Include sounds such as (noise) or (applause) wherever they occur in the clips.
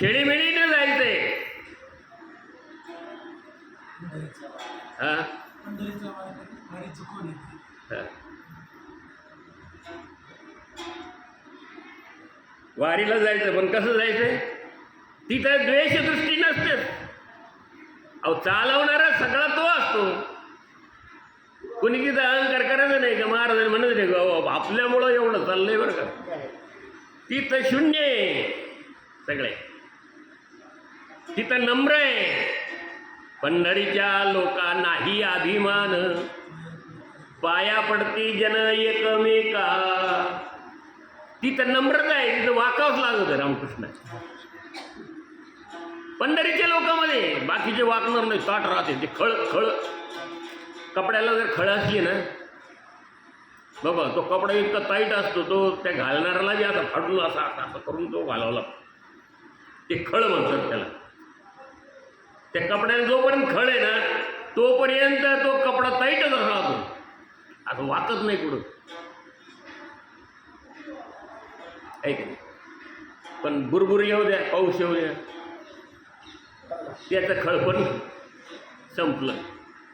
खेळीमेळीने चुकवून येते हा. वारीला जायचं पण कसं जायचंय? तिथं द्वेष दृष्टी नसतेच अहो चालवणारा सगळा तो असतो. कोणी तिथं अहंकार करायचं नाही का? महाराज म्हणत नाही का आपल्यामुळं एवढं चाललंय बरं का. तिथं शून्य आहे. सगळे. तिथं नम्र आहे. पंढरीच्या लोकांनाही अभिमान. पाया पडती जन एकमेका. तिथं नम्रता आहे तिथं वाकावच लागत रामकृष्ण पंढरीच्या लोकांमध्ये बाकीचे वाकणार नाही ताट राहते ते खळ खळ. कपड्याला जर खळ असली ना बाबा तो कपडा इतका टाईट असतो तो त्या घालणाऱ्याला बी असा फाडून असा असा असं करून तो घालावा लागतो. ते खळ म्हणतात त्याला. त्या कपड्याला जोपर्यंत खळ आहे ना तोपर्यंत तो कपडा टाईटच राहतो असं वाकत नाही कुठं. ऐक नाही? पण बुरबुर येऊ द्या पाऊस येऊ द्या. त्याचं खळपण संपलं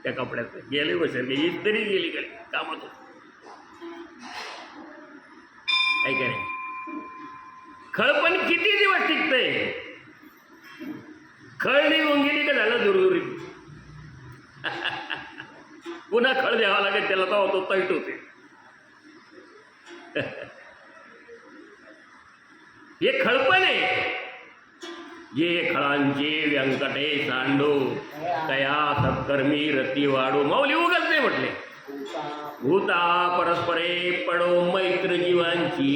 त्या कपड्याचं. गेले बसले की तरी गेली गेली कामात ऐका नाही? खळपण किती दिवस टिकतंय? खळ निघून गेली का झालं दुरदुरी? पुन्हा खळ द्यावा लागेल त्याला तो होतो तैट होते. हे खळपण आहे. जे खळांचे व्यंकटे सांडो तया सत्कर्मी रती वाढो माऊली उगच नाही म्हटले. भूता परस्परे पडो मैत्र जीवांची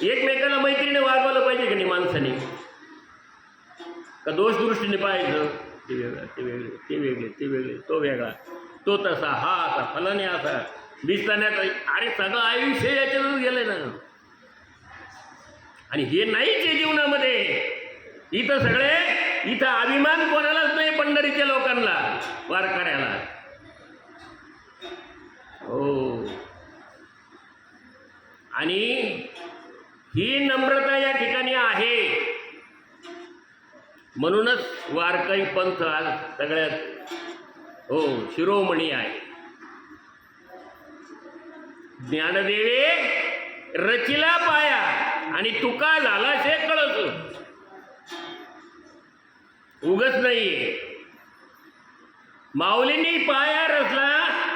एकमेकाला मैत्रीने वागवलं पाहिजे की नाही माणसाने? का दोषदृष्टीने पाहायचं? ते वेगळं ते वेगळे ते वेगळे ते वेगळे तो वेगळा. तो तसा हा असा फलाने असा दिसताना अरे सगळं आयुष्य याच्यातच गेलंय ना. आणि हे नाहीच आहे जीवनामध्ये. इथं सगळे इथं अभिमान कोणालाच नाही पंढरीच्या लोकांना वारकऱ्याला. हो. आणि ही नम्रता या ठिकाणी आहे. म्हणूनच वारकरी पंथ आज सगळ्यात हो शिरोमणी आहे. ज्ञानदेवे रचिला पाया आणि तुका झाला शे कळस. उगच नाहीये. माऊलींनी पाया रचला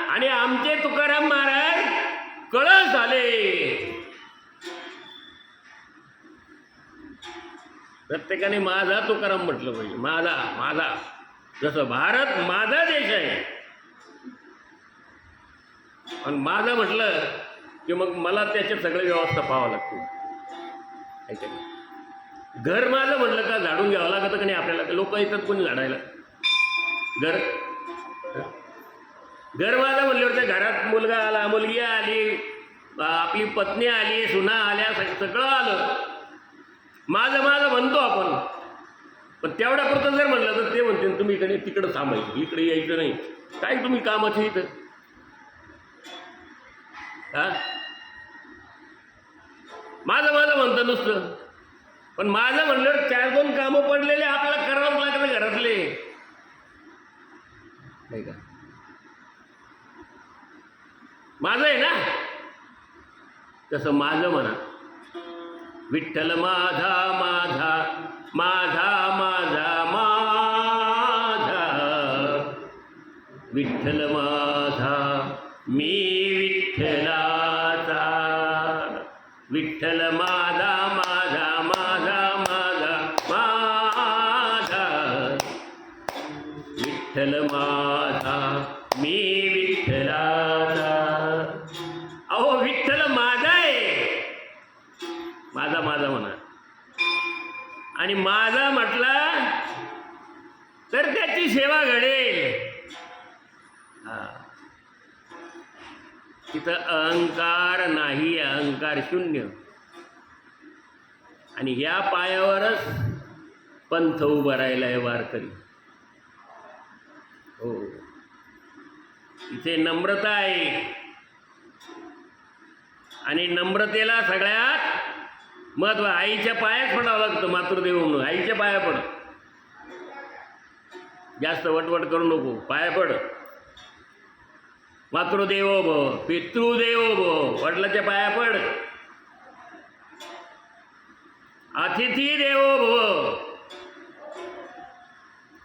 आणि आमचे तुकाराम महाराज कळस झाले. प्रत्येकाने माझा तुकाराम म्हटलं पाहिजे. माझा माझा. जसं भारत माझा देश आहे. आणि माझं म्हटलं की मग मला त्याचे सगळे व्यवस्था पाहावं लागते घर माझं म्हटलं का झाडून घ्यावं लागतं का नाही आपल्याला? लोक येतात कोणी झाडायला. घर? घर माझं म्हटल्यावर त्या घरात मुलगा आला मुलगी आली आपली पत्नी आली सुना आल्या सगळं आलं. माझं माझं म्हणतो आपण. पण तेवढ्यापुरतं जर म्हणलं तर ते म्हणते तुम्ही इकडे तिकडं थांबायचं इकडे यायचं नाही. काय तुम्ही कामाचे इथं? हा? माझं माझं म्हणतं नुसतं. पण माझं म्हणलं चार दोन कामं पडलेले आपल्याला करावंच लागलं घरातले. नाही का? माझं आहे ना? तसं माझं म्हणा. विठ्ठल माझा माझा माझा माझा माझा. विठ्ठल माझा मी विठ्ठलाचा. विठ्ठल मा माझा माझा म्हणा आणि माझा म्हटला तर त्याची सेवा घडेल. हा. तिथं अहंकार नाही अहंकार शून्य. आणि या पायावरच पंथ उभं राहिला आहे वारकरी. हो. इथे नम्रता आहे. आणि नम्रतेला सगळ्यात महत्त्व आईच्या पायाच पडावं लागतं मातृदेव म्हणून. आईच्या पाया पड. जास्त वटवट करू नको. पाया पड. मातृदेव भव पितृदेव भव वडिलाच्या पाया पड. अतिथी देवो भव.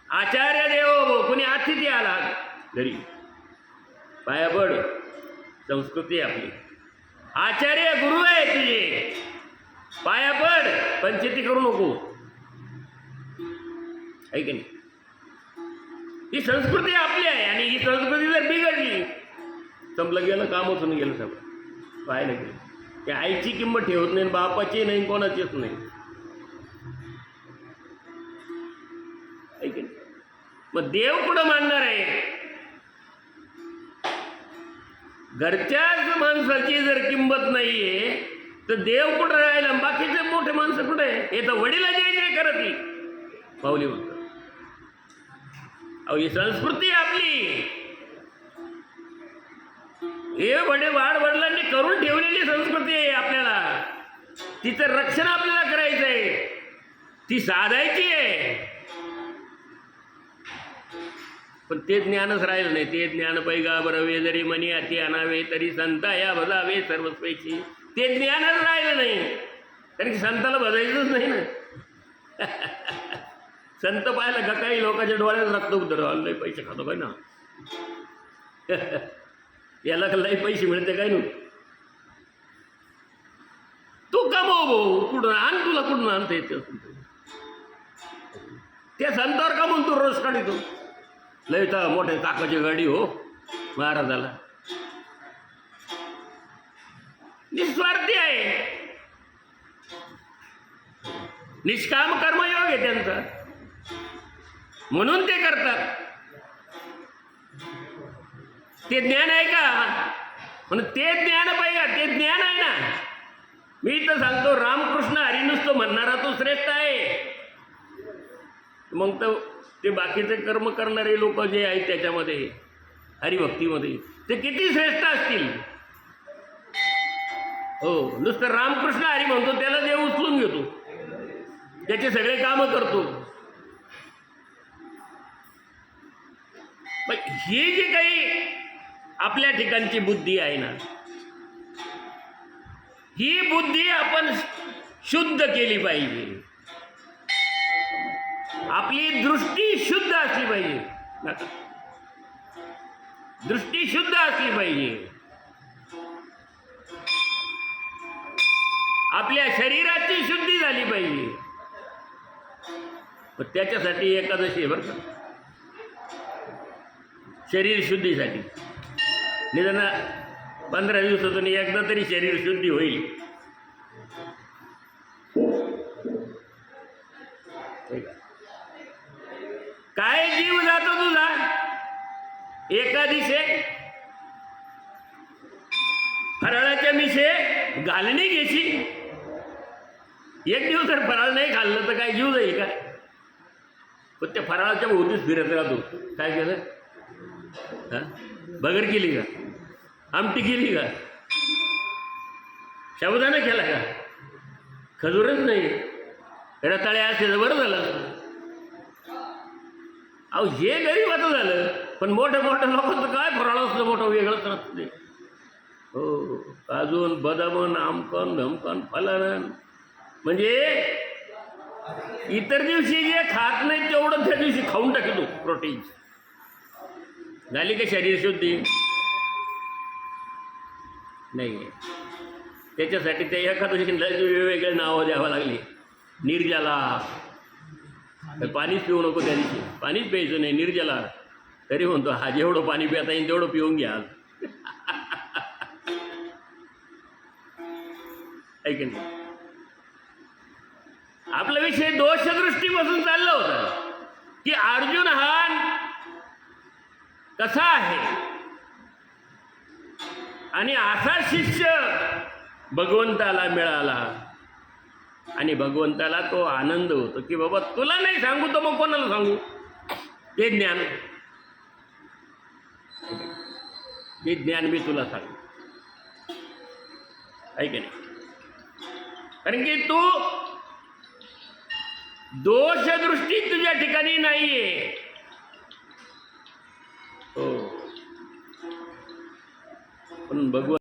आचार्य देवो भव. कुणी अतिथी आला? घरी. पाया पड. संस्कृती आपली. आचार्य गुरु आहे तुझे. पाया पड पंचायती करू नको. आहे की नाही? ही संस्कृती आपली आहे आणि ही संस्कृती जर बिघडली संपलं गेलं कामच होऊन गेलं सगळं. पाहायला गेलं त्या आईची किंमत ठेवत नाही बापाची नाही कोणाचीच नाही. आहे नाही? मग देव कुठं मानणार आहे? घरच्याच माणसाची जर किंमत नाहीये तर देव कुठं राहिला? बाकीचे मोठे माणसं कुठे हे तर वडीला जे जे करत नाही. पावली म्हणतात अहो ही संस्कृती आपली. हे वडे वाढ वडिलांनी करून ठेवलेली संस्कृती आहे आपल्याला. तिचं रक्षण आपल्याला करायचं आहे. ती साधायची आहे. पण ते ज्ञानच राहिलं नाही. ते ज्ञान पैगा बरवे जरी मनी अति आणावे तरी संता या भजावे सर्वस्वैची. ते ज्ञानच राहिलं नाही. कारण की संताला भजायचंच नाही ना. संत पाहायला का काही लोकांच्या डोळ्यात रक्त उतरवलं लई पैसे खातो काय ना? याला का लई पैसे मिळते काय नाही तू कमव भाऊ? कुठून आण तुला कुठून आणता येते? त्या संतावर का म्हणतो रोज काढतो? लय तर मोठ्या ताकाची गाडी हो महाराजाला. निस्वार्थी आहे. निष्काम कर्मयोग आहे त्यांचा. म्हणून ते करतात. ते ज्ञान आहे का? म्हणून ते ज्ञान पाहिजे ते ज्ञान आहे ना. मी तर सांगतो रामकृष्ण हरी नुसतो म्हणणारा तो श्रेष्ठ आहे. मग तर ते बाकीचे कर्म करणारे लोक जे आहेत त्याच्यामध्ये हरिभक्तीमध्ये ते किती श्रेष्ठ असतील? हो नुसतं रामकृष्ण हरी म्हणतो त्याला देव उचलून घेतो. त्याचे सगळे कामं करतो. पण ही जे काही आपल्या ठिकाणची बुद्धी आहे ना ही बुद्धी आपण शुद्ध केली पाहिजे. आपली दृष्टी शुद्ध असली पाहिजे. दृष्टी शुद्ध असली पाहिजे. आपल्या शरीराची शुद्धी झाली पाहिजे. पण त्याच्यासाठी एकादशी आहे बरं का. शरीर शुद्धीसाठी. निदान पंधरा दिवसातून एकदा तरी शरीर शुद्धी होईल. काय जीव जातो तुझा? एका दिशे फराळाच्या मिशे घालणी घेशी. एक दिवस जर फराळ नाही खाल्लं तर काय जीव जाईल का? पण त्या फराळाच्या भोवतीच फिरत राहतो. काय केलं? हा? बगर केली का? आमटी केली का? शब्दानं केला का? खजूरच नाही. रताळ्या असते तर बरं झालं. अहो हे गरीबाचं झालं. पण मोठ्या मोठ्या लोकांचं काय फराळ असतं मोठं वेगळंच नसतं ते हो अजून बदामन आमकन धमकन फलानन म्हणजे इतर दिवशी जे खात नाही तेवढं त्या दिवशी खाऊन टाकतो प्रोटीन झाली का शरीर शुद्धी? नाही त्याच्यासाठी ते एखाद्या वेगवेगळे नावं द्यावं लागली. निर्जला. पाणीच पिऊ नको त्या दिवशी. पाणीच प्यायचं नाही निर्जला. तरी म्हणतो हा जेवढं पाणी पिता येईल तेवढं पिऊन घ्या. (laughs) ऐक नाही आपला विषय दोषदृष्टीपासून चालला होता. की अर्जुन हा कसा आहे? आणि असा शिष्य भगवंताला मिळाला. आणि भगवंताला तो आनंद होतो की बाबा तुला नाही सांगू तर मग कोणाला सांगू? ते ज्ञान. ते ज्ञान मी तुला सांगू. ऐक नाही? कारण की तू दोषदृष्टी तुझ्या ठिकाणी नाहीये. हो. पण भगवत